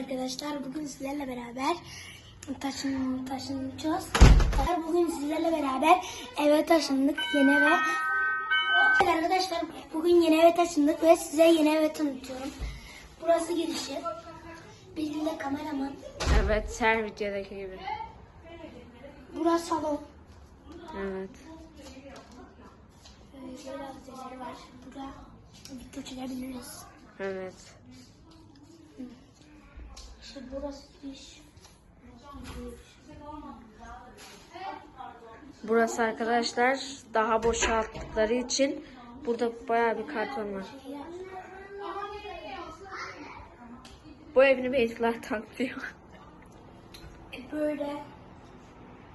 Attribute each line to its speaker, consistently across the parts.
Speaker 1: arkadaşlar. Bugün sizlerle beraber taşın taşınacağız. Bugün sizlerle beraber eve taşındık. Yeni eve. Arkadaşlar bugün yeni eve taşındık ve size yeni eve tanıtıyorum. Burası girişi. Bilgin de kameraman.
Speaker 2: Evet, her videodaki gibi.
Speaker 1: Burası salon.
Speaker 2: Evet.
Speaker 1: Böyle şeyler var. Burada video çekebiliriz.
Speaker 2: Evet.
Speaker 1: İşte burası.
Speaker 2: Burası arkadaşlar daha boşalttıkları için burada bayağı bir karton var. Bu evini Beytullah tanıtıyor.
Speaker 1: E böyle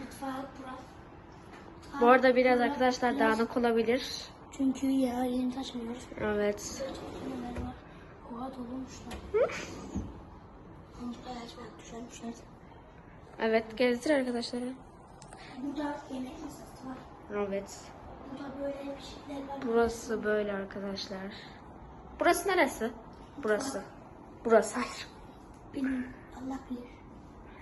Speaker 1: mutfağı burası.
Speaker 2: Bu arada biraz arkadaşlar dağınık olabilir.
Speaker 1: Çünkü ya yeni taşınıyoruz.
Speaker 2: Evet.
Speaker 1: Oha dolmuşlar.
Speaker 2: Evet, gezdir arkadaşlara.
Speaker 1: Burada yemek masası var.
Speaker 2: Evet.
Speaker 1: Burada böyle bir şeyler var.
Speaker 2: Burası böyle arkadaşlar. Burası neresi? Burası. Burası. Hayır.
Speaker 1: Bilmiyorum. Allah bilir.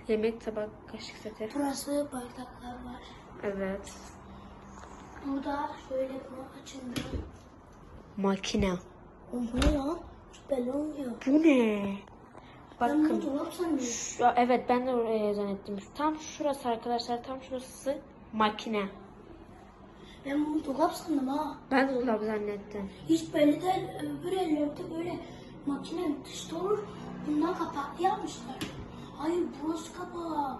Speaker 2: Yemek tabak kaşık seti.
Speaker 1: Burası bardaklar var.
Speaker 2: Evet.
Speaker 1: Burada şöyle bu açılıyor.
Speaker 2: Makine.
Speaker 1: O bu ne ya? Belli olmuyor.
Speaker 2: Bu ne? Bakın. Şu- evet ben de oraya zannettim. Tam şurası arkadaşlar. Tam şurası makine.
Speaker 1: Ben bunu dolap sandım ha.
Speaker 2: Ben de dolap zannettim.
Speaker 1: Hiç belli değil. Öbür evlerde böyle makine dışta olur. Bundan kapaklı yapmışlar. Hayır burası kapak.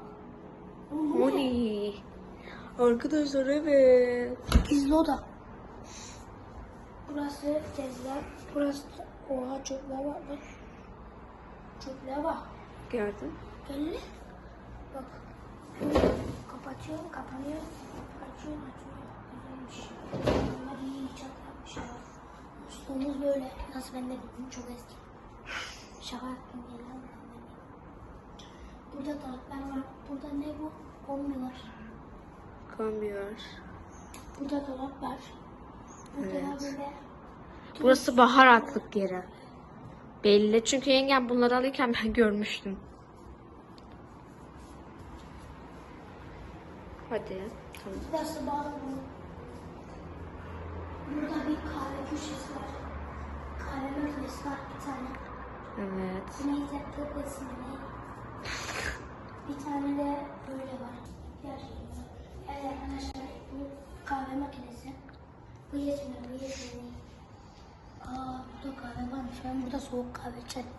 Speaker 1: Bu ne?
Speaker 2: Arkadaşlar evet.
Speaker 1: Gizli oda. Burası tezgah. Burası oha çöpler var. Bak. Çöpler var.
Speaker 2: Gördün.
Speaker 1: Belli. Bak. Kapatıyor, kapanıyor. Açıyor, açıyor. Güzelmiş. Bunlar iyi icat yapmışlar. Musluğumuz böyle. Nasıl ben de bildim çok eski. Şaka yaptım değil lan. Burada dolaplar var. Burada ne bu? Kombi var.
Speaker 2: Kombi var.
Speaker 1: Burada dolap var. Burada da böyle
Speaker 2: Burası baharatlık yeri. Belli. Çünkü yengem bunları alırken ben görmüştüm. Hadi. Tamam.
Speaker 1: Burası. Burada bir kahve köşesi var. Kahve makinesi var bir tane.
Speaker 2: Evet.
Speaker 1: Buna yiyecek resimli. Bir tane de böyle var. Diğer şey var. Evet arkadaşlar bu kahve makinesi. Bu yetmiyor, bu yetmiyor. Aa burada kahve varmış. Ben burada soğuk kahve içerim.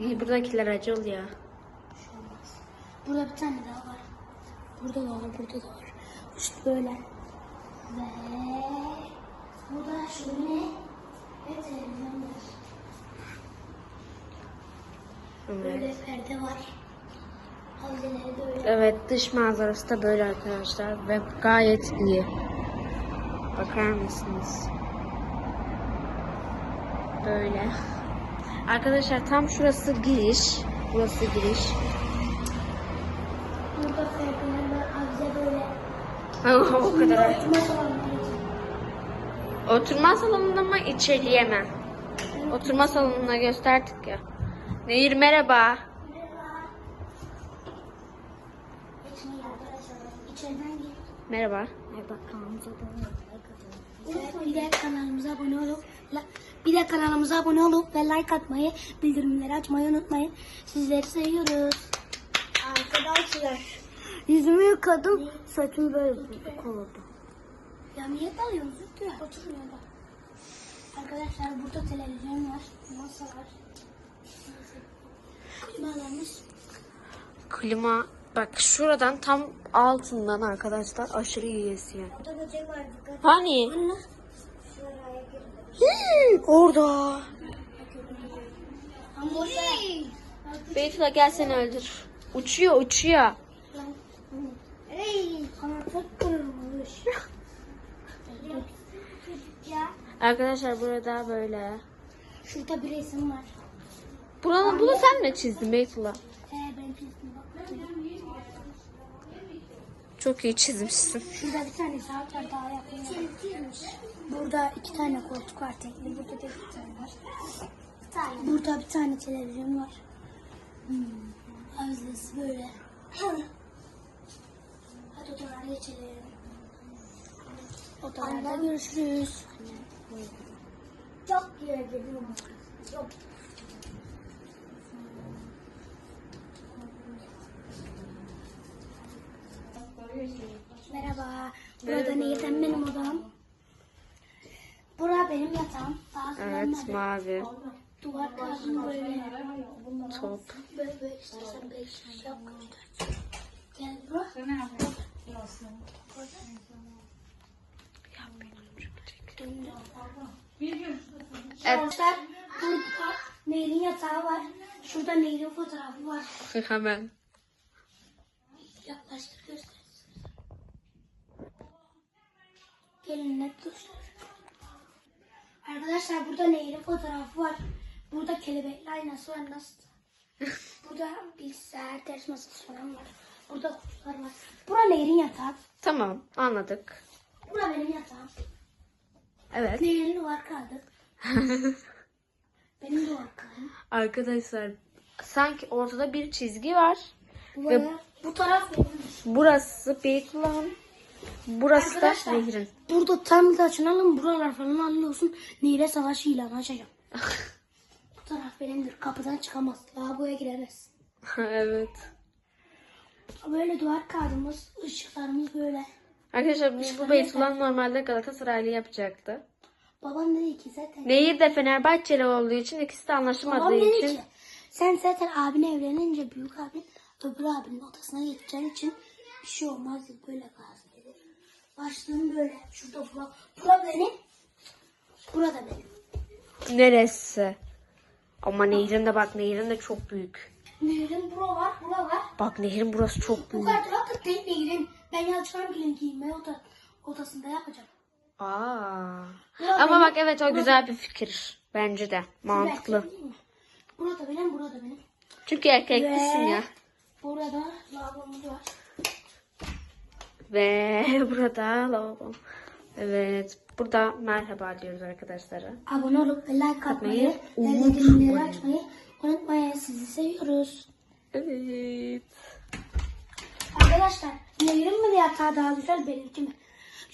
Speaker 2: İyi, Buradakiler acı oluyor.
Speaker 1: Bir şey olmaz. Burada bir tane daha var. Burada da var, burada da var. İşte böyle. Ve burada şömine ve televizyon var.
Speaker 2: Evet.
Speaker 1: Böyle perde var.
Speaker 2: Evet dış manzarası da böyle arkadaşlar ve gayet iyi. Bakar mısınız? Böyle. Arkadaşlar tam şurası giriş. Burası giriş.
Speaker 1: Burada böyle.
Speaker 2: o kadar.
Speaker 1: Oturma
Speaker 2: salonunda mı içeriye mi? Oturma salonuna gösterdik ya. Nehir merhaba.
Speaker 1: Gir.
Speaker 2: Merhaba.
Speaker 1: Merhaba bir de kanalımıza abone olup bir de kanalımıza abone olup ve like atmayı, bildirimleri açmayı unutmayın. Sizleri seviyoruz. Arkadaşlar. Yüzümü yıkadım. Saçım böyle koladı. Ya niye dalıyorsunuz? Oturmuyor bak. Arkadaşlar burada televizyon var. Masa var. Klimalarımız.
Speaker 2: Klima bak şuradan tam altından arkadaşlar aşırı iyi esiyor.
Speaker 1: Burada böcek var. Dikkat.
Speaker 2: Hani? Hii, orada. Beytullah gel seni öldür. Uçuyor uçuyor. Arkadaşlar burada böyle.
Speaker 1: Şurada bir resim var.
Speaker 2: Buranın, bunu sen mi çizdin Beytullah?
Speaker 1: He ben çizdim bak.
Speaker 2: Çok iyi çizmişsin.
Speaker 1: Şurada bir tane saat var daha yakın. Burada iki tane koltuk var tekli. Burada da iki tane var. Burada bir tane televizyon var. Havuzlusu böyle. Hadi odalara geçelim. Odalarda görüşürüz. Çok gerginim. Çok. Merhaba. Burada Nehir'den benim odam. Bura benim yatağım. Daha
Speaker 2: Evet mavi.
Speaker 1: Duvar kağıdı böyle.
Speaker 2: Top.
Speaker 1: Böyle böyle istersen beş yap. Gel bura. Arkadaşlar burada Nehir'in yatağı var. Şurada Nehir'in fotoğrafı var.
Speaker 2: Hemen.
Speaker 1: Yaklaştır göster. Gelin net. Arkadaşlar burada Nehir'in fotoğrafı var. Burada kelebekli aynası var nasıl? burada bilgisayar ders masası falan var. Burada kutular var. Bura Nehir'in yatağı.
Speaker 2: Tamam anladık.
Speaker 1: Bura benim yatağım.
Speaker 2: Evet.
Speaker 1: Nehir'in duvar kağıdı. benim duvar kağıdım.
Speaker 2: Arkadaşlar sanki ortada bir çizgi var.
Speaker 1: Bu,
Speaker 2: Ve-
Speaker 1: bu taraf benim.
Speaker 2: Burası Beytullah. Burası da
Speaker 1: Arkadaşlar
Speaker 2: Nehir'in.
Speaker 1: burada tam da açınalım buralar falan hallolsun. Nehir'e savaş ilanı açacağım. Bu taraf benimdir. Kapıdan çıkamaz. Lavaboya giremez.
Speaker 2: evet.
Speaker 1: Böyle duvar kağıdımız, ışıklarımız böyle.
Speaker 2: Arkadaşlar biz bu Beytullah normalde Galatasaraylı yapacaktı.
Speaker 1: Babam dedi ki zaten.
Speaker 2: Nehir de Fenerbahçeli olduğu için ikisi de
Speaker 1: Babam
Speaker 2: anlaşamadığı
Speaker 1: dedi
Speaker 2: için.
Speaker 1: ki sen zaten abin evlenince büyük abin öbür abinin odasına geçeceğin için bir şey olmaz. Böyle kalsın. Başlığım böyle. Şurada bura. Bura benim. Burada benim.
Speaker 2: Neresi? Ama Nehir'in de bak Nehir'in de çok büyük.
Speaker 1: Nehrin bura var. Bura var.
Speaker 2: Bak Nehir'in burası çok
Speaker 1: Bu
Speaker 2: büyük.
Speaker 1: kadar rahat değil Nehrin. Ben Yalçın gelin giyinme oda, odasında yapacağım.
Speaker 2: Aa.
Speaker 1: Burada
Speaker 2: Ama
Speaker 1: benim-
Speaker 2: bak evet o güzel bir fikir. Bence de. Mantıklı.
Speaker 1: Burada benim, burada benim.
Speaker 2: Çünkü erkeklisin
Speaker 1: Ve-
Speaker 2: ya.
Speaker 1: Burada lavabomuz var.
Speaker 2: Ve burada lavabo. Evet. Burada merhaba diyoruz arkadaşlara.
Speaker 1: Abone olup ve like atmayı bildirimleri açmayı unutmayın. Sizi seviyoruz.
Speaker 2: Evet.
Speaker 1: Arkadaşlar Nehir'in mi yatağı daha güzel benimki mi?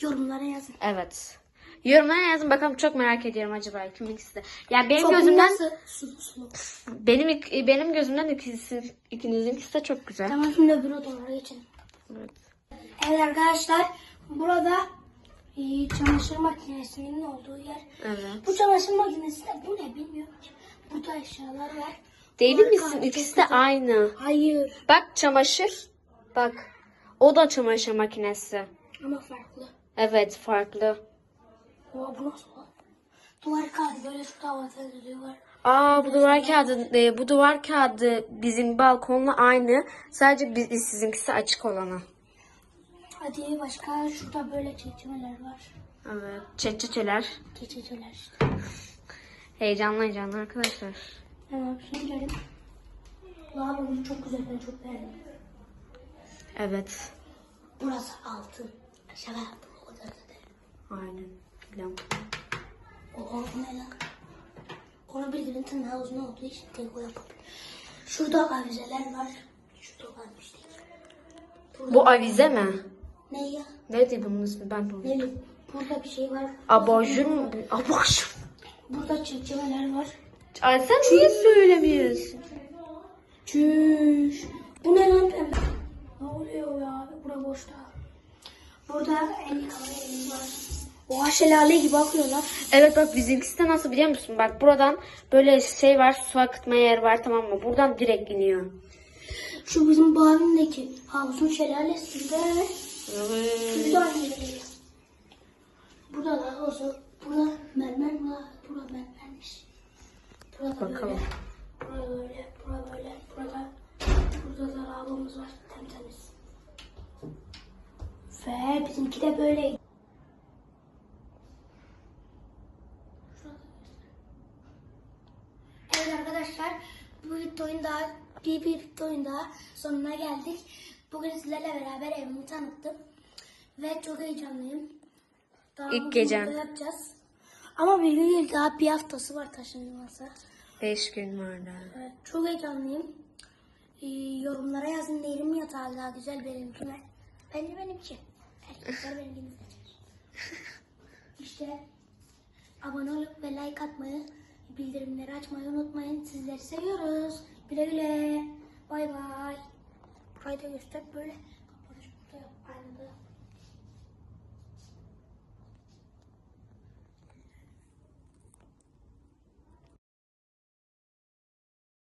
Speaker 1: Yorumlara yazın.
Speaker 2: Evet. Yorumlara yazın bakalım çok merak ediyorum acaba kimin ikisi de. Ya benim
Speaker 1: Çok
Speaker 2: gözümden
Speaker 1: nasıl? Sulu sulu.
Speaker 2: benim ik- benim gözümden ikisi ikinizinkisi de çok güzel.
Speaker 1: Tamam şimdi öbür odalara geçelim.
Speaker 2: Evet.
Speaker 1: Evet arkadaşlar burada e, çamaşır makinesinin olduğu yer.
Speaker 2: Evet.
Speaker 1: Bu çamaşır makinesi de bu ne bilmiyorum ki. Burada eşyalar var.
Speaker 2: Değil misin? İkisi de
Speaker 1: güzel.
Speaker 2: aynı.
Speaker 1: Hayır
Speaker 2: Bak çamaşır. Bak. O da çamaşır makinesi.
Speaker 1: ama farklı.
Speaker 2: Evet farklı.
Speaker 1: Oha bu nasıl var? Duvar kağıdı böyle şurada avantajları var.
Speaker 2: Aa bu duvar kağıdı e, bu duvar kağıdı bizim balkonla aynı. Sadece biz, sizinkisi açık olanı.
Speaker 1: Hadi başka şurada böyle çekmeler var.
Speaker 2: Evet. Çeçeçeler.
Speaker 1: Geçeceler işte.
Speaker 2: Heyecanlı heyecanlı arkadaşlar.
Speaker 1: Tamam şimdi girelim. Lavabomuz çok güzel ben çok beğendim.
Speaker 2: Evet.
Speaker 1: Burası altın. Şaka yaptım o kadar da.
Speaker 2: Aynen. Biliyorum.
Speaker 1: Oha bu ne lan? Onu bildiğin tırnağı uzun olduğu için tek o yapabilir. Şurada avizeler var. Şurada varmış değil.
Speaker 2: Bu avize mi?
Speaker 1: Ne ya?
Speaker 2: Neydi bunun ismi ben de unuttum.
Speaker 1: Burada bir şey var.
Speaker 2: Abajur mu? Abajur.
Speaker 1: Burada çekmeler var.
Speaker 2: Ay sen niye söylemiyorsun?
Speaker 1: Çüş. Bu ne lan? Ne oluyor ya? Bura boşta. Burada el yerimiz var. Oha şelale gibi akıyor lan.
Speaker 2: Evet bak bizimkisi de nasıl biliyor musun? Bak buradan böyle şey var su akıtma yer var tamam mı? Buradan direkt iniyor.
Speaker 1: Şu bizim bağımdaki havuzun şelalesi de
Speaker 2: Evet.
Speaker 1: Burada da havuzu. Burada mermer var. Burada mermermiş. Burada
Speaker 2: Bakalım.
Speaker 1: böyle. Burada böyle. Burada böyle. Burada. Burada da lavabomuz var. Temtemiz. Ve bizimki de böyle. Evet arkadaşlar bu videonun daha bir, bir videonun daha sonuna geldik. Bugün sizlerle beraber evimi tanıttım. Ve çok heyecanlıyım. Daha
Speaker 2: İlk
Speaker 1: burada yapacağız. Ama bir gün değil daha bir haftası var taşınması.
Speaker 2: Beş gün var daha.
Speaker 1: Evet, çok heyecanlıyım. Ee, yorumlara yazın derim yatağı daha güzel benimki mi? Bence benimki. Erkekler benimkini seçer. işte abone olup ve like atmayı, bildirimleri açmayı unutmayın. Sizleri seviyoruz. Güle güle. Bay bay. Burayı da göster böyle.